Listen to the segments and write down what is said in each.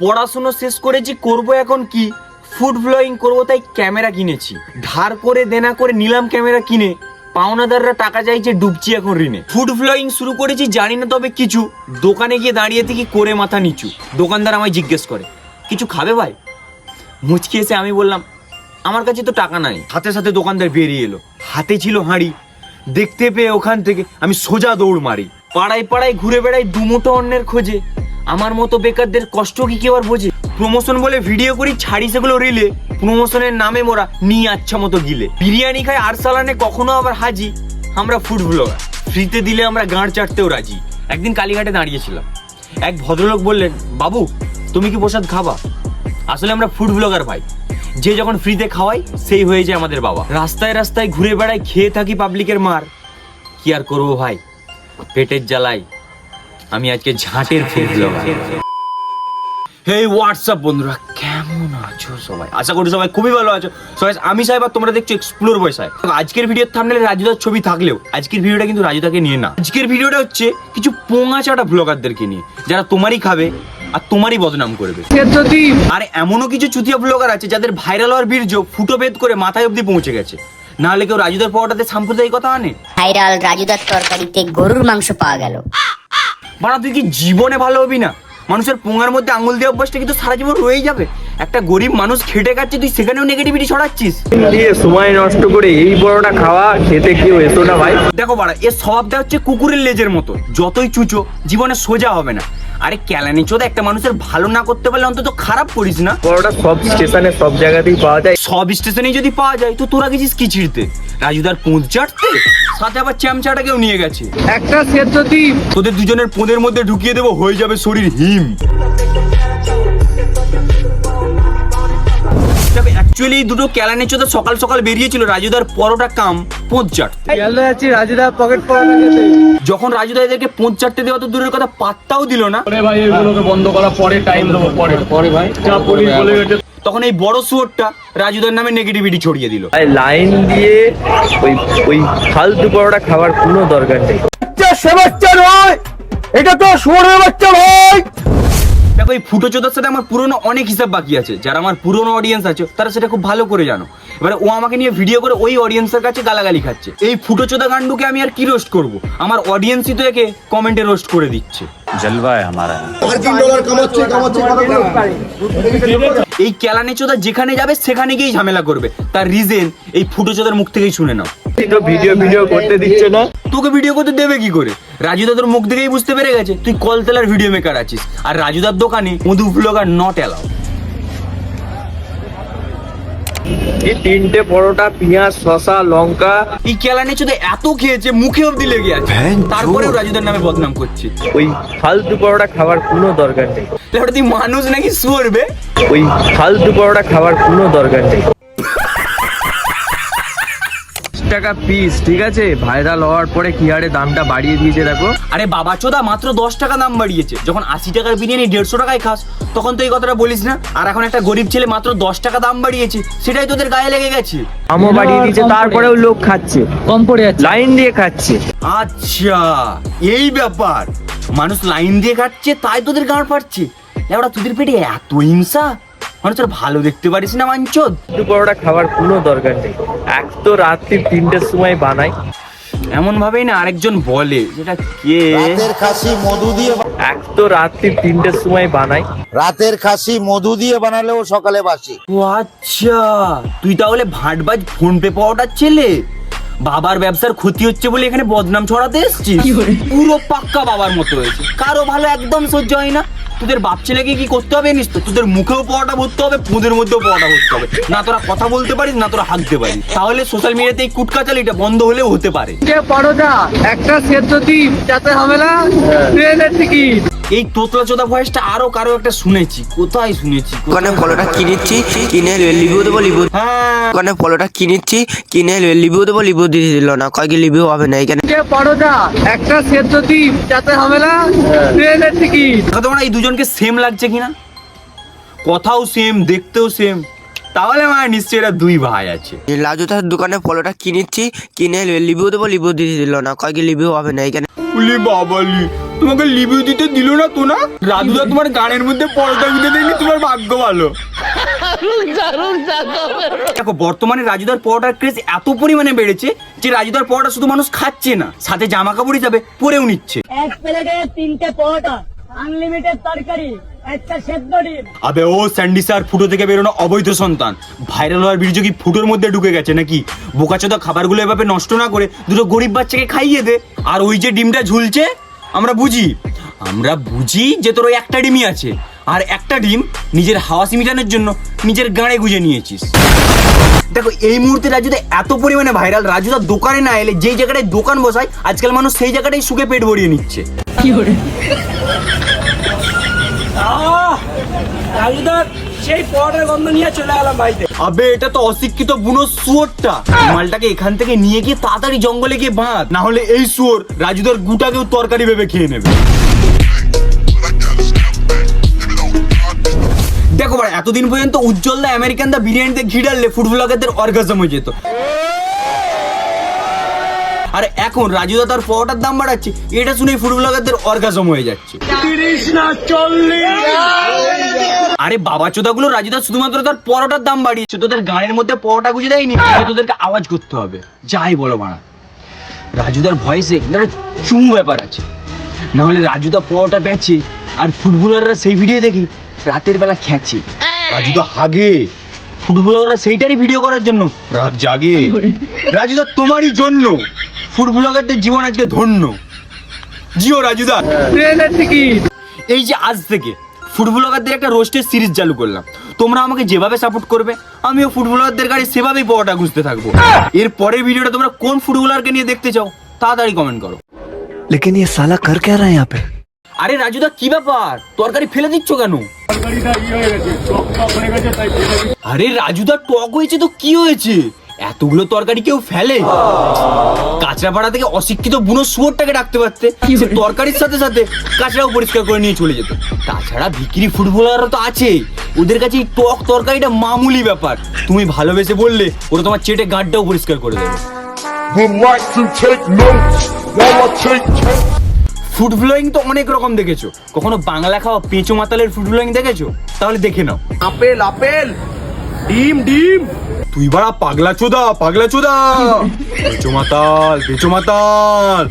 পড়াশুনো শেষ করেছি করব এখন কি? ফুড ব্লগিং করব তাই ক্যামেরা কিনেছি। ধার করে দেনা করে নিলাম ক্যামেরা কিনে, পাওনাদাররা টাকা চাইছে ডুবছি এখন ঋণে। ফুড ব্লগিং শুরু করেছি জানি না তবে কিছু। দোকানে গিয়ে দাঁড়িয়ে থেকে করে মাথা নিচু। দোকানদার আমায় জিজ্ঞেস করে, কিছু খাবে ভাই? মুচকি এসে আমি বললাম, আমার কাছে তো টাকা নাই। হাতে সাথে দোকানদার বেরিয়ে এলো। হাতে ছিল হাঁড়ি। দেখতে পেয়ে ওখান থেকে আমি সোজা দৌড় মারি। পাড়ায় পাড়ায় ঘুরে বেড়াই দুমুটো অন্যের খোঁজে। আমার মতো বেকারদের কষ্ট কি কেউ আর বোঝে? প্রমোশন বলে ভিডিও করি, ছাড়ি সেগুলো রিলে প্রমোশনের নামে মোরা নিয়ে আচ্ছা মতো গিলে। বিরিয়ানি খাই আর সালানে কখনো আবার হাজি। আমরা ফুড ব্লগার ফ্রিতে দিলে আমরা গাঁড় চাটতেও রাজি। একদিন কালীঘাটে দাঁড়িয়েছিলাম। এক ভদ্রলোক বললেন, বাবু, তুমি কি প্রসাদ খাবা? আসলে আমরা ফুড ব্লগার ভাই। যে যখন ফ্রিতে খাওয়াই সেই হয়ে যায় আমাদের বাবা। রাস্তায় রাস্তায় ঘুরে বেড়াই খেয়ে থাকি পাবলিকের মার। কি আর করব ভাই? পেটের জ্বালাই আমি আজকে ঝাঁটের ব্লগার হেই হোয়াটসঅ্যাপ বন্ধুরা? কেমন আছো সবাই? আশা করি সবাই খুবই ভালো আছো। সবাই আমি সাহেব আর তোমরা দেখছ এক্সপ্লোর বয়সায় আজকের ভিডিওর থামলে রাজুদার ছবি থাকলেও, আজকের ভিডিওটা কিন্তু রাজুদাকে নিয়ে না। আজকের ভিডিওটা হচ্ছে কিছু পোঙা চাটা ব্লগারদেরকে নিয়ে, যারা তোমারই খাবে আর তোমারই বদনাম করবে। আর এমনও কিছু চুতিয়া ব্লগার আছে যাদের ভাইরাল হওয়ার বীর্য ফুটো ভেদ করে মাথায় অবধি পৌঁছে গেছে। নাহলে কেউ রাজুদার পাওয়াটাতে সাম্প্রদায়িকতা আনে? ভাইরাল রাজুদার তরকারিতে গরুর মাংস পাওয়া গেল। বাড়া, তুই কি জীবনে ভালো হবি না? মানুষের পোঙার মধ্যে আঙুল দিয়ে অভ্যাসটা কিন্তু সারা জীবন রয়েই যাবে। একটা গরিব মানুষ খেটে খাচ্ছে তুই সেখানেও নেগেটিভিটি ছড়াচ্ছিস? দিয়ে সময় নষ্ট করে এই বড়টা খাওয়া খেতে কেউ এসো না ভাই। দেখো বাড়া এর স্বভাবটা হচ্ছে কুকুরের লেজের মতো। যতই চুচো জীবনে সোজা হবে না। আরে ক্যালানি চোদ একটা মানুষের ভালো না করতে পারলে অন্তত খারাপ করিস না। বড়টা সব স্টেশনে সব জায়গাতেই পাওয়া যায়। সব স্টেশনেই যদি পাওয়া যায় তো তোরা গেছিস কি ছিঁড়তে? রাজুদার পোঁত চাটতে? সাথে আবার চ্যামচাটাকেও নিয়ে গেছে। একটা সেদ্ধ ডিম। তোদের দুজনের পোঁদের মধ্যে ঢুকিয়ে দেবো হয়ে যাবে শরীর হিম। অ্যাকচুয়ালি দুটো ক্যালানে চোদা সকাল সকাল বেরিয়েছিল। রাজুদার পরোটা কাম পোঁত চাটতে রাজুদা পকেট যখন রাজুদা এদেরকে পোঁত চাটতে দেওয়া তো দূরের কথা পাত্তাও দিল না। পরে ভাই এগুলোকে বন্ধ করা পরে টাইম দেবো পরে। পরে ভাই যা পুলিশ বলে তখন এই বড় শুয়োরটা রাজুদার নামে নেগেটিভিটি ছড়িয়ে দিল। ভাই লাইন দিয়ে ওই ওই ফালতু পরোটা খাবার কোনো দরকার নেই। সে বাচ্চা নয় এটা তো শুয়োরের বাচ্চা ভাই দেখো এই ফুটো চোদার সাথে আমার পুরনো অনেক হিসাব বাকি আছে। যারা আমার পুরনো অডিয়েন্স আছে তারা সেটা খুব ভালো করে জানো। এবারে ও আমাকে নিয়ে ভিডিও করে ওই অডিয়েন্সের কাছে গালাগালি খাচ্ছে। এই ফুটো চোদা গান্ডুকে আমি আর কি রোস্ট করব? আমার অডিয়েন্সই তো একে কমেন্টে রোস্ট করে দিচ্ছে। জলবা আমারা এই কেলানি চোদা যেখানে যাবে সেখানে গিয়েই ঝামেলা করবে। তার রিজেন এই ফুটো চোদার মুখ থেকেই শুনে নাও। তো ভিডিও ভিডিও করতে দিচ্ছে না। তোকে ভিডিও করতে দেবে কি করে? রাজুদা তোর মুখ থেকেই বুঝতে পেরে গেছে। তুই কলতেলার ভিডিও মেকার আছিস। আর রাজুদার দোকানে মধু ফুলকার নট অ্যালাউ এই তিনটে পরোটা পেঁয়াজ শসা লঙ্কা। এই কেলানি শুধু এত খেয়েছে মুখে অব্দি লেগে আছে। তারপরেও রাজুদার নামে বদনাম করছে। ওই ফালতু পরোটা খাওয়ার কোনো দরকার নেই। তাহলে তুই মানুষ নাকি সরবে ওই ফালতু পরোটা খাওয়ার কোনো দরকার নেই। টাকা পিস ঠিক আছে? ভাইরাল হওয়ার পরে কি হারে দামটা বাড়িয়ে দিয়েছে দেখো। আরে বাবা চোদা মাত্র দশ টাকা দাম বাড়িয়েছে। যখন আশি টাকার বিরিয়ানি দেড়শো টাকায় খাস তখন তো এই কথাটা বলিস না? আর এখন একটা গরিব ছেলে মাত্র দশ টাকা দাম বাড়িয়েছে সেটাই তোদের গায়ে লেগে গেছে। আমও বাড়িয়ে দিয়েছে তারপরেও লোক খাচ্ছে। কম পড়ে যাচ্ছে। লাইন দিয়ে খাচ্ছে। আচ্ছা এই ব্যাপার। মানুষ লাইন দিয়ে খাচ্ছে তাই তোদের গাঁড় পাচ্ছে এবার তোদের পেটে এত হিংসা? মানুষের ভালো দেখতে পারিস না মাঞ্চদ। ফালতু পরোটা খাবার কোনো দরকার নেই। এক তো রাত্রি তিনটের সময় বানাই। এমন ভাবেই না আরেকজন বলে যেটা কে? রাতের খাসি মধু দিয়ে এক তো রাত্রি তিনটের সময় বানাই। রাতের খাসি মধু দিয়ে বানালেও সকালে বাসি। ও আচ্ছা তুই তাহলে ভাটবাজ ফোন পে পাওয়াটার ছেলে? বাবার ব্যবসার ক্ষতি হচ্ছে বলে এখানে বদনাম ছড়াতে এসছিস? পুরো পাক্কা বাবার মতো হয়েছে। কারও ভালো একদম সহ্য হয় না। তোদের বাপ ছেলেকে কি করতে হবে জানিস তো? তোদের মুখেও পড়াটা ভরতে হবে পোঁদের মধ্যেও পাওয়াটা ভরতে হবে। না তোরা কথা বলতে পারিস না তোরা হাঁকতে পারিস। তাহলে সোশ্যাল মিডিয়াতে এই কুটকাচালিটা বন্ধ হলেও হতে পারে। পরোটা? একটা সেদ্ধ ডিম যাতে হবে না ট্রেনের টিকিট এই তোতলা চোদা ভয়েসটা আরও কারও একটা শুনেছি। কোথায় শুনেছি? দোকানে ফলোটা কিনেছি কিনে লিভিউ দেবো লিভিউ হ্যাঁ। দোকানে ফলোটা কিনেছি কিনে লিভিউ দেবো লিভিউ দিয়ে দিল না। কয় কি লিভিউ হবে না এখানে? পরোটা? একটা সেদ্ধ ডিম যাতে হবে না ট্রেনের টিকিট তোমরা এই দুজনকে সেম লাগছে কিনা? কথাও সেম দেখতেও সেম তাহলে আমার নিশ্চয়ই এরা দুই ভাই আছে। লাজু লাজুতার দোকানে ফলোটা কিনেছি কিনে লিভিউ দেবো লিভিউ দিয়ে দিল না। কয়েক লিভিউ হবে না এখানে? উলি বাবালি তোমাকে লিভিউ দিতে দিল না তো না? রাজুদা তোমার গানের মধ্যে পরোটা দিতে দেখলে তোমার ভাগ্য ভালো। দেখো বর্তমানে রাজুদার পরোটার ক্রেজ এত পরিমাণে বেড়েছে যে রাজুদার পরোটা শুধু মানুষ খাচ্ছে না। সাথে জামা কাপড় হিসাবে পরেও নিচ্ছে। এক প্লেটে তিনটে পরোটা। আবে ও স্যান্ডি স্যার, ফুটো থেকে বেরোনো অবৈধ সন্তান। ভাইরাল হওয়ার বীর্য কি ফুটোর মধ্যে ঢুকে গেছে নাকি? বোকাচোদা খাবারগুলো এভাবে নষ্ট না করে দুটো গরিব বাচ্চাকে খাইয়ে দে। আর ওই যে ডিমটা ঝুলছে, আমরা বুঝি। আমরা বুঝি যে তোর ওই একটা ডিমই আছে। আর একটা ডিম নিজের হাওয়াসি মিটানোর জন্য নিজের গাঁড়ে গুঁজে নিয়েছিস। দেখো, এই মুহূর্তে রাজুদা এত পরিমাণে ভাইরাল। রাজুদা দোকানে না এলে যেই জায়গাটায় দোকান বসায়, আজকাল মানুষ সেই জায়গাটাই সুখে পেট ভরিয়ে নিচ্ছে। সেই পরোটার গন্ধ নিয়ে চলে গেলাম বাড়িতে। আবে এটা তো অশিক্ষিত বুনো শুয়োরটা। মালটাকে এখান থেকে নিয়ে গিয়ে তাড়াতাড়ি জঙ্গলে গিয়ে বাঁধ। না হলে এই শুয়োর রাজুদার গুটাকেও তরকারি ভেবে খেয়ে নেবে। দেখো ভাই এতদিন পর্যন্ত উজ্জ্বল দা আমেরিকান দা বিরিয়ানিতে ঘি ডাললে ফুড ব্লগারদের অর্গাজম হয়ে যেত। আর এখন রাজুদা তার পরোটার দাম বাড়াচ্ছে এটা শুনেই ফুড ব্লগারদের অর্গাজম হয়ে যাচ্ছে। তিরিশ না চল্লিশ। আরে বাবা চোদাগুলো রাজুদা শুধুমাত্র তার পরোটার দাম বাড়িয়েছে। তোদের গানের মধ্যে পরোটা গুঁজে দেয়নি তোদেরকে আওয়াজ করতে হবে। যাই বলো মারা। রাজুদার ভয়েসে একটা চুম ব্যাপার আছে। না হলে রাজুদা পরোটা বেচে আর ফুটবলাররা সেই ভিডিও দেখি রাতের বেলা খেঁচে। রাজুদা হাগে। ফুটবলাররা সেইটারই ভিডিও করার জন্য। রাত জাগে। রাজুদা তোমারই জন্য। ফুড জীবন আজকে ধন্য। জিও রাজুদা ট্রেনের টিকিট এই যে আজ থেকে ফুড একটা রোস্টের সিরিজ চালু করলাম। তোমরা আমাকে যেভাবে সাপোর্ট করবে আমিও ফুটবলারদের গাড়ি সেভাবেই পরোটা ঘুষতে থাকব। এর পরের ভিডিওটা তোমরা কোন ফুটবলারকে নিয়ে দেখতে চাও তাড়াতাড়ি কমেন্ট করো। লেকিন ইয়ে সালা কর কে রহা হ্যাঁ পে আরে রাজুদা কি ব্যাপার? তরকারি ফেলে দিচ্ছ কেন? আরে রাজুদা টক হয়েছে তো কি হয়েছে? এতগুলো তরকারি কেউ ফেলে? কাঁচরাপাড়া থেকে অশিক্ষিত বুনো শুয়োরটাকে ডাকতে পারতে। সে তরকারির সাথে সাথে কাঁচরাও পরিষ্কার করে নিয়ে চলে যেত। তাছাড়া বিক্রি ফুটবলাররা তো আছে। ওদের কাছে এই টক তরকারিটা মামুলি ব্যাপার। তুমি ভালোবেসে বললে ওরা তোমার চেটে গাঁটটাও পরিষ্কার করে দেবে। ফুড ব্লগিং তো অনেক রকম দেখেছ। কখনো বাংলা খাওয়া পেঁচো মাতালের ফুড ব্লগিং দেখেছ? তাহলে দেখে নাও। Apple apple! ডিম ডিম। তুই বাড়া পাগলা চোদা পাগলা চোদা। পেঁচো মাতাল পেঁচো মাতাল।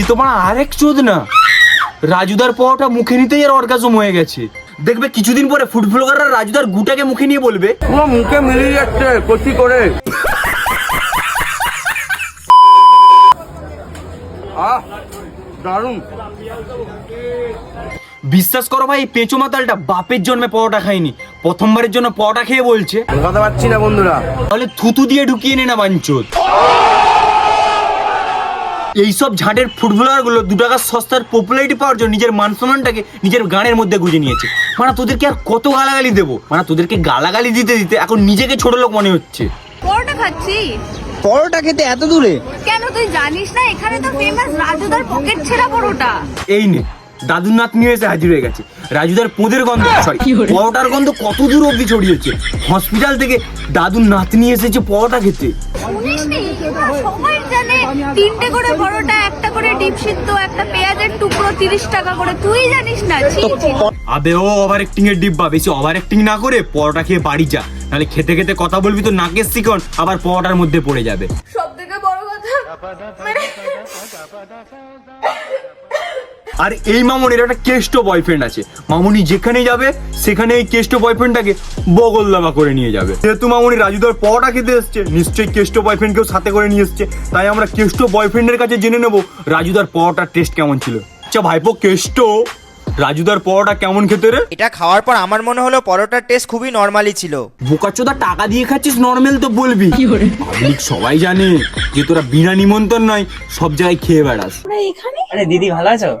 ই তো বাড়া আরেক চোদ না? রাজুদার পরোটা মুখে নিতেই আর অর্গাজম হয়ে গেছে। দেখবে কিছুদিন পরে ফুড ব্লগাররা রাজুদার গুটাকে মুখে নিয়ে বলবে পুরো মুখে মিলিয়ে যাচ্ছে কচি করে। আহ দারুণ। বিশ্বাস করো ভাই এই পেঁচো মাতালটা বাপের জন্মে পরোটা খায়নি। প্রথমবারের জন্য পরোটা খেয়ে বলছে। কথা পাচ্ছি না বন্ধুরা। তাহলে থুতু দিয়ে ঢুকিয়ে নে না বাঞ্চোদ। এইসব ঝাঁটের ফুটবলারগুলো দু টাকা সস্তার পপুলারিটি পাওয়ার জন্য নিজের মান সম্মানটাকে নিজের গানের মধ্যে গুঁজে নিয়েছে। মানে তোদেরকে আর কত গালাগালি দেবো? মানে তোদেরকে গালাগালি দিতে দিতে এখন নিজেকে ছোট লোক মনে হচ্ছে। পরোটা খাচ্ছি। পরোটা খেতে এত দূরে? কেন তুই জানিস না এখানে তো ফেমাস রাজুদার পকেট ছেঁড়া পরোটা। এই নে দাদুর নাতনি এসে হাজির হয়ে গেছে। রাজুদার পোদের গন্ধ সরি পরোটার গন্ধ কত দূর অব্দি ছড়িয়েছে? হসপিটাল থেকে দাদুর নাতনি এসেছে পরোটা খেতে। শুনিসনি সবাই জানে তিনটে করে পরোটা একটা করে ডিম সিদ্ধ একটা পেঁয়াজের টুকরো তিরিশ টাকা করে। তুই জানিস না? আবে ও ওভার অ্যাক্টিং এর ডিব্বা। বেশি ওভার অ্যাক্টিং না করে পরোটা খেয়ে বাড়ি যা। নাহলে খেতে খেতে কথা বলবি তো নাকের শিকন আবার পরোটার মধ্যে পড়ে যাবে। সব থেকে বড় কথা মানে আর এই মামনির একটা কেষ্ট বয়ফ্রেন্ড আছে। মামনি যেখানে যাবে সেখানে এই কেষ্ট বয়ফ্রেন্ডটাকে বগল দাবা করে নিয়ে যাবে। যেহেতু মামনি রাজুদার পরোটা খেতে এসছে নিশ্চয়ই কেষ্ট বয়ফ্রেন্ডকেও সাথে করে নিয়ে এসছে। তাই আমরা কেষ্ট বয়ফ্রেন্ডের কাছে জেনে নেব রাজুদার পরোটার টেস্ট কেমন ছিল। আচ্ছা ভাইপো কেষ্ট রাজুদার পরোটা কেমন খেতে রে? এটা খাওয়ার পর আমার মনে হলো পরোটার টেস্ট খুবই নর্মালি ছিল। বোকাচোদা টাকা দিয়ে খাচ্ছিস নর্মাল তো বলবি। পাবলিক সবাই জানে যে তোরা বিনা নিমন্ত্রণ নয় সব জায়গায় খেয়ে বেড়াস। এখানে? আরে দিদি ভালো আছো?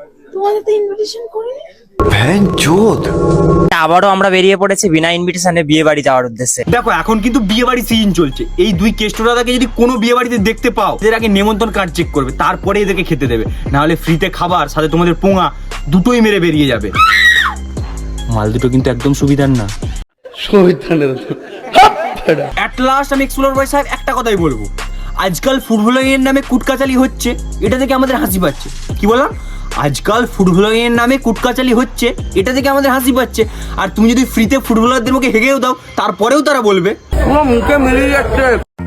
দেখতে পাও এদের তারপরে এদেরকে খেতে দেবে। ফ্রিতে খাবার সাথে তোমাদের পোঙা দুটোই মেরে বেরিয়ে যাবে। মাল দুটো কিন্তু একদম সুবিধার না। আমি এক্সপ্লোর সাহেব একটা কথাই বলব। আজকাল ফুটবলারের নামে কুটকাচালি হচ্ছে এটা থেকে আমাদের হাসি পাচ্ছে। কি বললাম? আজকাল ফুড নামে কুটকাচালি হচ্ছে। এটা থেকে আমাদের হাসি পাচ্ছে। আর তুমি যদি ফ্রিতে ফুটবলারদের মুখে হেগেও দাও, তারপরেও তারা বলবে। মুখে মিলে যাচ্ছে।